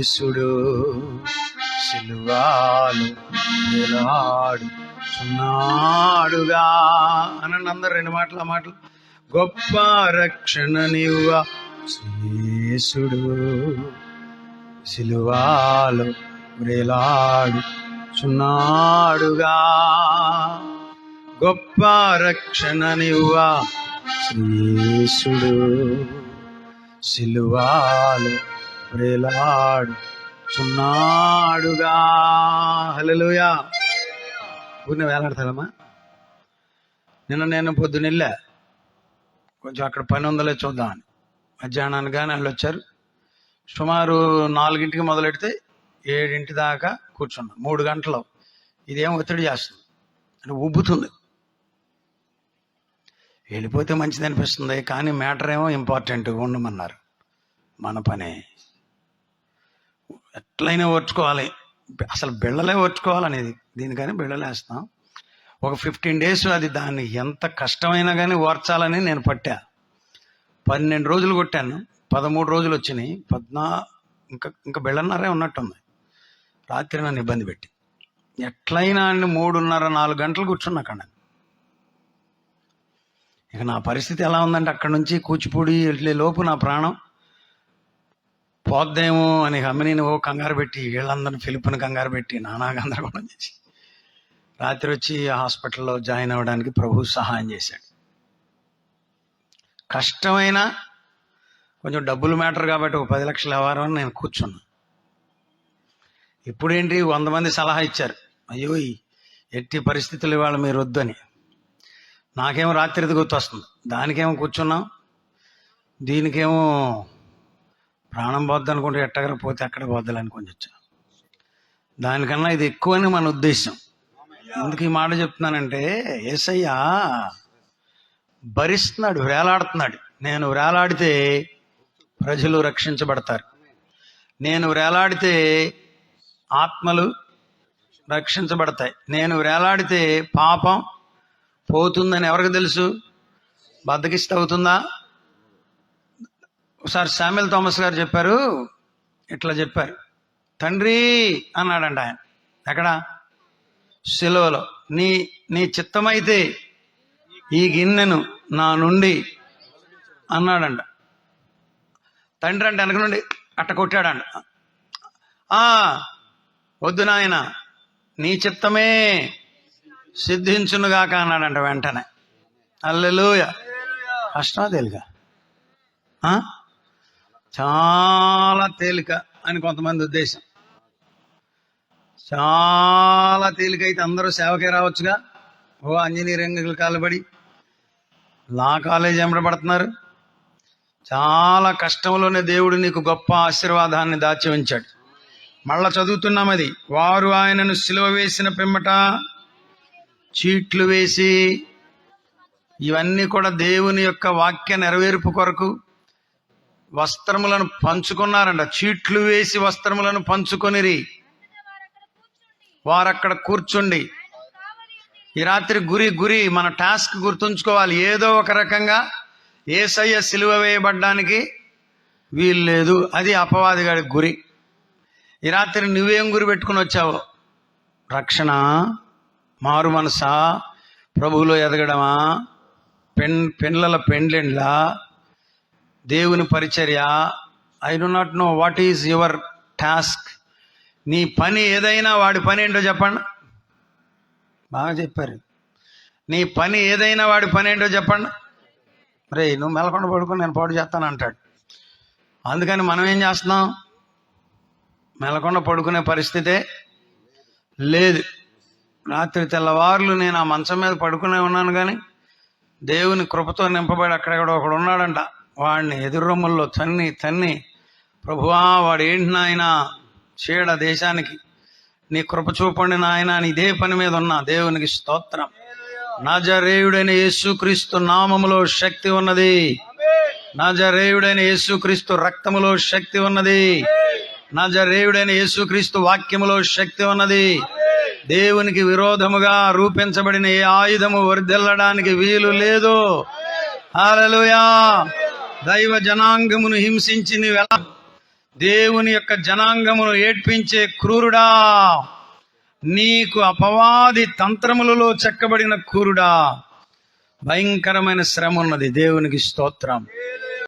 యేసుడు సిలువాలు వేలాడు సున్నాడుగా అనండి అందరు రెండు మాటలు ఆ మాటలు. గొప్ప రక్షణ నివ్వ యేసుడు సిలువాలు వేలాడు సున్నాడుగా గొప్ప రక్షణ నివ్వ శ్రీసుడు సిలువాలు వేలాడు చున్నాడుగా హల్లెలూయా. ఊరిని వేలాడతాడమ్మా నిన్న నేను పొద్దునెళ్ళా. కొంచెం అక్కడ పని ఉందలే చూద్దామని మధ్యాహ్నానికి కానీ వాళ్ళు వచ్చారు. సుమారు నాలుగింటికి మొదలెడితే ఏడింటి దాకా కూర్చున్నాం. మూడు గంటలు. ఇదేం ఒత్తిడి చేస్తుంది? అని ఉబ్బుతుంది. వెళ్ళిపోతే మంచిది అనిపిస్తుంది. కానీ మ్యాటర్ ఏమో ఇంపార్టెంట్ ఉండమన్నారు. మన పనే. ఎట్లయినా ఓర్చుకోవాలి. అసలు బిళ్ళలే ఓర్చుకోవాలనేది. దీనికని బిళ్ళలేస్తాం. ఒక ఫిఫ్టీన్ డేస్ అది దాన్ని ఎంత కష్టమైనా కానీ ఓర్చాలని నేను పట్టా. పన్నెండు రోజులు కొట్టాను. పదమూడు రోజులు వచ్చినాయి. పద్నా ఇంకా ఇంకా బిళ్ళన్నరే ఉన్నట్టుంది రాత్రి నన్ను ఇబ్బంది పెట్టి. ఎట్లయినా అండి మూడున్నర నాలుగు గంటలు కూర్చున్నా అక్కడ ఇక నా పరిస్థితి ఎలా ఉందంటే అక్కడ నుంచి కూచిపూడి వెళ్ళే లోపు నా ప్రాణం పోద్దేమో అని హమ్మినీని ఓ కంగారు పెట్టి వీళ్ళందరిని ఫిలిప్ని కంగారు పెట్టి నానా గందరగోళం చేసి రాత్రి వచ్చి హాస్పిటల్లో జాయిన్ అవ్వడానికి ప్రభు సహాయం చేశాడు. కష్టమైన కొంచెం డబ్బులు మ్యాటర్ కాబట్టి ఒక పది లక్షల వ్యవహారం అని నేను కూర్చున్నా. ఇప్పుడేంటి వంద మంది సలహా ఇచ్చారు. అయ్యో ఈ ఎట్టి పరిస్థితులు ఇవాళ మీరు వద్దని. నాకేమో రాత్రి గుర్తొస్తుంది దానికేమో కూర్చున్నాం. దీనికేమో ప్రాణం పోద్ది అనుకుంటే ఎట్టగర పోతే అక్కడ పోద్దాలని కొంచెం దానికన్నా ఇది ఎక్కువని మన ఉద్దేశం. ఎందుకు ఈ మాట చెప్తున్నానంటే ఏసయ్య భరిస్తున్నాడు వేలాడుతున్నాడు. నేను వేలాడితే ప్రజలు రక్షించబడతారు. నేను వేలాడితే ఆత్మలు రక్షించబడతాయి. నేను వేలాడితే పాపం పోతుందని ఎవరికి తెలుసు? బద్దకిష్ట అవుతుందా ఒకసారి శామ్యుల్ థామస్ గారు చెప్పారు ఇట్లా చెప్పారు. తండ్రి అన్నాడంట ఆయన. ఎక్కడ? సెలవులో. నీ నీ చిత్తమైతే ఈ గిన్నెను నా నుండి అన్నాడంట. తండ్రి అంటే వెనక నుండి అట్ట కొట్టాడంట. "ఆ, వద్దు నాయన నీ చిత్తమే సిద్ధించునుగాక అన్నాడంట వెంటనే. అల్లెలుయ. కష్టమా తేలిక ఆ? చాలా తేలిక అని కొంతమంది ఉద్దేశం. చాలా తేలిక అయితే అందరూ సేవకే రావచ్చుగా. ఓ ఇంజనీరింగ్ కాలబడి లా కాలేజ్ ఎంబడబడుతున్నారు చాలా కష్టంలోనే దేవుడు నీకు గొప్ప ఆశీర్వాదాన్ని దాచి ఉంచాడు మళ్ళా చదువుతున్నాం అది. వారు ఆయనను సిలువ వేసిన పిమ్మట చీట్లు వేసి ఇవన్నీ కూడా దేవుని యొక్క వాక్య నెరవేర్పు కొరకు వస్త్రములను పంచుకున్నారంట. చీట్లు వేసి వస్త్రములను పంచుకొనిరి. వారక్కడ కూర్చుండి. ఈ రాత్రి గురి గురి మన టాస్క్ గుర్తుంచుకోవాలి. ఏదో ఒక రకంగా ఏసయ్య సిలువ వేయబడ్డానికి వీలు లేదు అది అపవాది గారి గురి. ఈ రాత్రి నువ్వేం గురి పెట్టుకుని వచ్చావు? రక్షణ? మారు మనసా? ప్రభువులో ఎదగడమా? పెన్ పిల్లల పెండ్లెండ్లా? దేవుని పరిచర్య. I do not know what is your task నీ పని ఏదైనా వాడి పని ఏంటో చెప్పండి. బాగా చెప్పారు. నీ పని ఏదైనా వాడి పని ఏంటో చెప్పండి. రే నువ్వు మెలకొండ పడుకుని నేను పాడు చేస్తాను అంటాడు. అందుకని మనం ఏం చేస్తున్నాం? మెలకొండ పడుకునే పరిస్థితే లేదు. రాత్రి తెల్లవారులు నేను ఆ మంచం మీద పడుకునే ఉన్నాను కానీ దేవుని కృపతో నింపబడి అక్కడెక్కడ ఒకడు ఉన్నాడంట. వాడిని ఎదురొమ్మల్లో తన్ని తన్ని ప్రభువా వాడు ఏంటి నాయన? చీడ దేశానికి నీ కృప చూపండి నాయన అని ఇదే పని మీద ఉన్నా. దేవునికి స్తోత్రం. నాజరేయుడైన యేసుక్రీస్తు నామములో శక్తి ఉన్నది. నాజరేయుడైన యేసుక్రీస్తు రక్తములో శక్తి ఉన్నది. నాజరేయుడైన యేసుక్రీస్తు వాక్యములో శక్తి ఉన్నది. దేవునికి విరోధముగా రూపించబడిన ఏ ఆయుధము వర్ధిల్లడానికి వీలు లేదు. హాలలుయా దైవ జనాంగమును హింసించి నీవెలా? దేవుని యొక్క జనాంగమును ఏడ్పించే క్రూరుడా. నీకు అపవాది తంత్రములలో చెక్కబడిన క్రూరుడా. భయంకరమైన శ్రమ ఉన్నది దేవునికి స్తోత్రం.